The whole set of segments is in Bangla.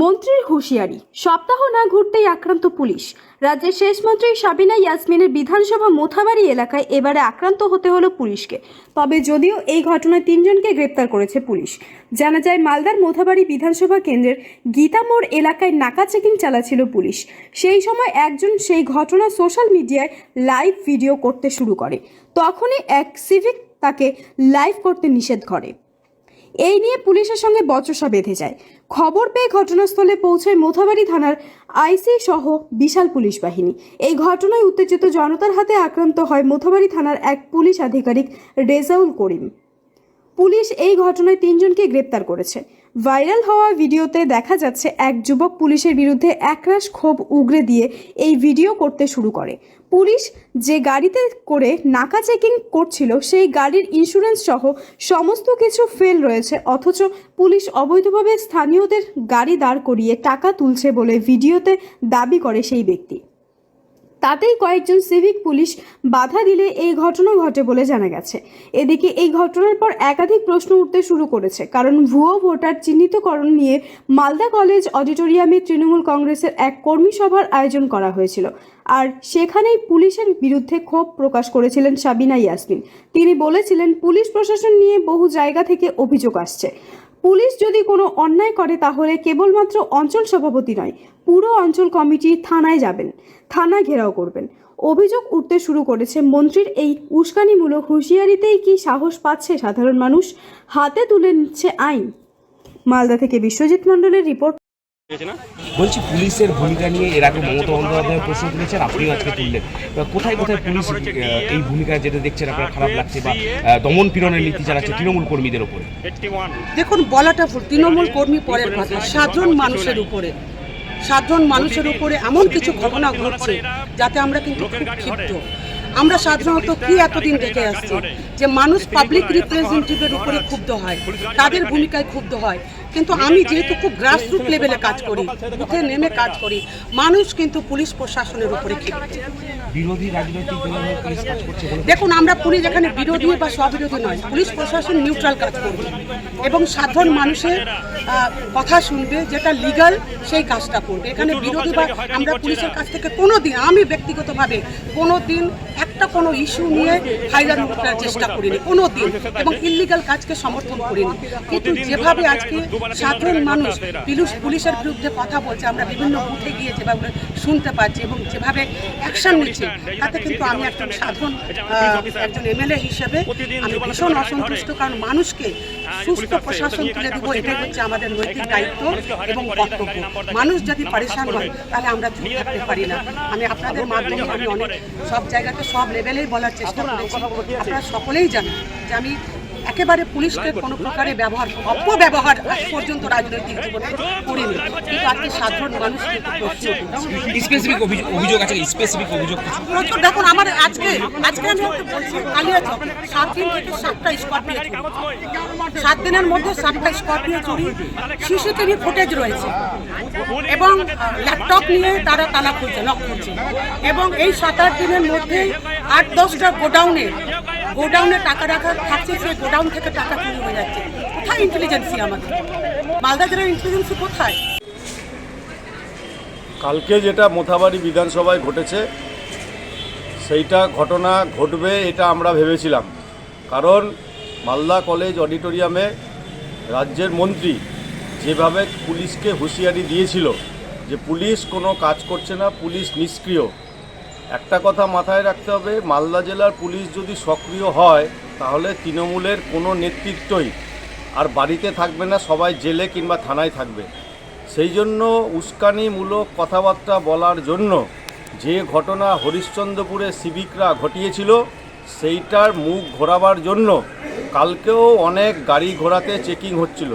মন্ত্রীর হুঁশিয়ারি। সপ্তাহ না ঘুরতেই আক্রান্ত পুলিশ। রাজ্যের শেষ মন্ত্রী সাবিনা ইয়াসমিনের বিধানসভা মোথাবাড়ি এলাকায় এবারে আক্রান্ত হতে হলো পুলিশকে। তবে যদিও এই ঘটনায় তিনজনকে গ্রেপ্তার করেছে পুলিশ। জানা যায়, মালদার মোথাবাড়ি বিধানসভা কেন্দ্রের গীতামোড় এলাকায় নাকা চেকিং চালাচ্ছিল পুলিশ। সেই সময় একজন সেই ঘটনা সোশ্যাল মিডিয়ায় লাইভ ভিডিও করতে শুরু করে। তখনই এক সিভিক তাকে লাইভ করতে নিষেধ করে। এই নিয়ে পুলিশের সঙ্গে বচসা বেঁধে যায়। খবর পেয়ে ঘটনাস্থলে পৌঁছায় মোথাবাড়ি থানার আইসি সহ বিশাল পুলিশ বাহিনী। এই ঘটনায় উত্তেজিত জনতার হাতে আক্রান্ত হয় মোথাবাড়ি থানার এক পুলিশ আধিকারিক রেজাউল করিম। পুলিশ এই ঘটনায় তিনজনকে গ্রেপ্তার করেছে। ভাইরাল হওয়া ভিডিওতে দেখা যাচ্ছে এক যুবক পুলিশের বিরুদ্ধে একরাশ ক্ষোভ উগরে দিয়ে এই ভিডিও করতে শুরু করে। পুলিশ যে গাড়িতে করে নাকা চেকিং করছিল, সেই গাড়ির ইন্স্যুরেন্স সহ সমস্ত কিছু ফেল রয়েছে, অথচ পুলিশ অবৈধভাবে স্থানীয়দের গাড়ি দাঁড় করিয়ে টাকা তুলছে বলে ভিডিওতে দাবি করে সেই ব্যক্তি। তাতেই কয়েকজন সিভিক পুলিশ বাধা দিলে এই ঘটনা ঘটে বলে জানা গেছে। এদিকে এই ঘটনার পর একাধিক প্রশ্ন উঠতে শুরু করেছে, কারণ ভুয়ো ভোটার চিহ্নিতকরণ নিয়ে মালদা কলেজ অডিটোরিয়ামে তৃণমূল কংগ্রেসের এক কর্মী সভার আয়োজন করা হয়েছিল। আর সেখানেই পুলিশের বিরুদ্ধে ক্ষোভ প্রকাশ করেছিলেন সাবিনা ইয়াসমিন। তিনি বলেছিলেন, পুলিশ প্রশাসন নিয়ে বহু জায়গা থেকে অভিযোগ আসছে। পুলিশ যদি কোনো অন্যায় করে, তাহলে কেবলমাত্র অঞ্চল সভাপতি নয়, পুরো অঞ্চল কমিটি থানায় যাবেন থানা ঘেরাও করবেন। অভিযোগ উঠতে শুরু করেছে মন্ত্রীর এই উস্কানিমূলক হুঁশিয়ারিতেই কি সাহস পাচ্ছে সাধারণ মানুষ? হাতে তুলে নিচ্ছে আইন। মালদা থেকে বিশ্বজিৎ মণ্ডলের রিপোর্ট। বলছি পুলিশের ভূমিকা নিয়ে এর আগে মমতা বন্দ্যোপাধ্যায় প্রশ্ন তুলেছেন আপনিও আজকে তুললেন। কোথায় কোথায় পুলিশ এই ভূমিকা যেটা দেখছেন আপনার খারাপ লাগছে বা দমন পীড়নের নীতি চালাচ্ছে তৃণমূল কর্মীদের উপরে? দেখুন বলাটা তৃণমূল কর্মী পরের কথা। সাধারণ মানুষের উপরে। সাধারণ মানুষের উপরে এমন কিছু ঘটনা ঘটছে যাতে আমরা কিন্তু খুব ক্ষিপ্ত। আমরা সাধারণত কি এতদিন দেখে আসছি যে মানুষ পাবলিক রিপ্রেজেন্টেটিভের উপরে ক্ষুব্ধ হয়। তাদের ভূমিকায় ক্ষুব্ধ হয়। কিন্তু আমি যেহেতু খুব গ্রাসরুট লেভেলে কাজ করি বুথে নেমে কাজ করি। মানুষ কিন্তু পুলিশ প্রশাসনের উপরে ক্ষিপ্ত দেখুন আমরা পুলিশ এখানে বিরোধী বা স্ববিরোধী নয় পুলিশ প্রশাসন নিউট্রাল কাজ করবে। এবং সাধারণ মানুষের আহ, কথা শুনবে যেটা লিগাল সেই কাজটা করবে। এখানে বিরোধী বা আমরা পুলিশের কাছ থেকে কোনো দিন আমি ব্যক্তিগতভাবে কোনো দিন একটা কোনো ইস্যু নিয়ে ফাইলার করার চেষ্টা করিনি কোনো দিন এবং ইলিগাল কাজকে সমর্থন করিনি। কিন্তু যেভাবে আজকে সাধারণ মানুষ পুলিশ পুলিশের বিরুদ্ধে কথা বলছে আমরা বিভিন্ন বুথে গিয়ে যেভাবে শুনতে পাচ্ছি এবং যেভাবে অ্যাকশন নিচ্ছে তাতে কিন্তু আমি একজন সাধারণ একজন এমএলএ হিসেবে আমি ভীষণ অসন্তুষ্ট কারণ মানুষকে সুস্থ প্রশাসন তুলে দেবো এটাই হচ্ছে আমাদের নৈতিক দায়িত্ব এবং কর্তব্য। মানুষ যদি পরেশান হয় তাহলে আমরা চুপ থাকতে পারি না। আমি আপনাদের মাধ্যমে আমি অনেক সব জায়গাতে সব লেভেলেই বলার চেষ্টা করেছি। আপনারা সকলেই জানেন যে আমি একেবারে পুলিশকে কোনো প্রকারে ব্যবহার অপব্যবহার আজ পর্যন্ত রাজনৈতিক জীবনে করিনি। কিন্তু আজকে সাধারণ মানুষ কিন্তু স্পেসিফিক অভিযোগ আছে স্পেসিফিক অভিযোগ প্রচুর। দেখুন আমার আজকে আজকে আমি বলছি কালিয়াচক সাত দিন থেকে সাতটা স্কর্পিও চুরি। সাত দিনের মধ্যে সাতটা স্কর্পিও চুরি সিসিটিভি ফুটেজ রয়েছে। এবং ল্যাপটপ নিয়ে তারা তালা খুলছে লক করছে। এবং এই সাত আট দিনের মধ্যে আট দশটা গোডাউনে গোডাউনে টাকা রাখা থাকছে, সেই গোডাউন থেকে টাকা চুরি হয়ে যাচ্ছে। কোথায় ইন্টেলিজেন্সি আমাদের মালদা জেলার ইন্টেলিজেন্সি কোথায়? কালকে যেটা মোথাবাড়ি বিধানসভায় ঘটেছে, সেইটা ঘটনা ঘটবে এটা আমরা ভেবেছিলাম। কারণ মালদা কলেজ অডিটোরিয়ামে রাজ্যের মন্ত্রী যেভাবে পুলিশকে হুঁশিয়ারি দিয়েছিল যে পুলিশ কোনো কাজ করছে না, পুলিশ নিষ্ক্রিয়। একটা কথা মাথায় রাখতে হবে, মালদা জেলার পুলিশ যদি সক্রিয় হয়, তাহলে তৃণমূলের কোনো নেতৃত্বই আর বাড়িতে থাকবে না, সবাই জেলে কিংবা থানায় থাকবে। সেই জন্য উস্কানিমূলক কথাবার্তা বলার জন্য যে ঘটনা হরিশ্চন্দ্রপুরে সিভিকরা ঘটিয়েছিল, সেইটার মুখ ঘোরাবার জন্য কালকেও অনেক গাড়ি ঘোড়াতে চেকিং হচ্ছিল।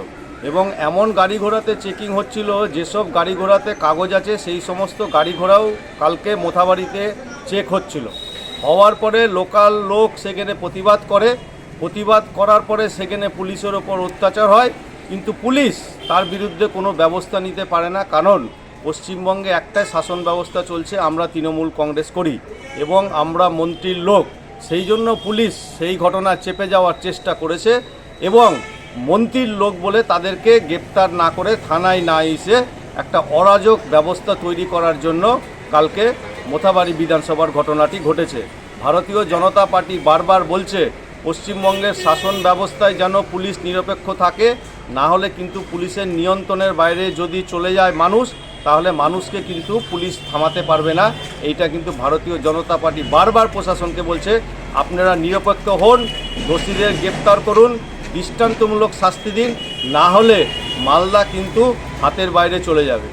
এবং এমন গাড়ি ঘোড়াতে চেকিং হচ্ছিল, যেসব গাড়ি ঘোড়াতে কাগজ আছে, সেই সমস্ত গাড়ি ঘোড়াও কালকে মোথাবাড়িতে চেক হচ্ছিল। হওয়ার পরে লোকাল লোক সেখানে প্রতিবাদ করে। প্রতিবাদ করার পরে সেখানে পুলিশের ওপর অত্যাচার হয়। কিন্তু পুলিশ তার বিরুদ্ধে কোনো ব্যবস্থা নিতে পারে না, কারণ পশ্চিমবঙ্গে একটাই শাসন ব্যবস্থা চলছে, আমরা তৃণমূল কংগ্রেস করি এবং আমরা মন্ত্রীর লোক। সেই জন্য পুলিশ সেই ঘটনা চেপে যাওয়ার চেষ্টা করেছে এবং মন্ত্রীর লোক বলে তাদেরকে গ্রেপ্তার না করে থানায় না এসে একটা অরাজক ব্যবস্থা তৈরি করার জন্য কালকে মোথাবাড়ি বিধানসভার ঘটনাটি ঘটেছে। ভারতীয় জনতা পার্টি বারবার বলছে, পশ্চিমবঙ্গের শাসন ব্যবস্থায় যেন পুলিশ নিরপেক্ষ থাকে, না হলে কিন্তু পুলিশের নিয়ন্ত্রণের বাইরে যদি চলে যায় মানুষ, তাহলে মানুষকে কিন্তু পুলিশ থামাতে পারবে না। এইটা কিন্তু ভারতীয় জনতা পার্টি বারবার প্রশাসনকে বলছে, আপনারা নিরপেক্ষ হন, দোষীদের গ্রেপ্তার করুন দৃষ্টান্তমূলক শাস্তি দিন না হলে মালদা কিন্তু হাতের বাইরে চলে যাবে।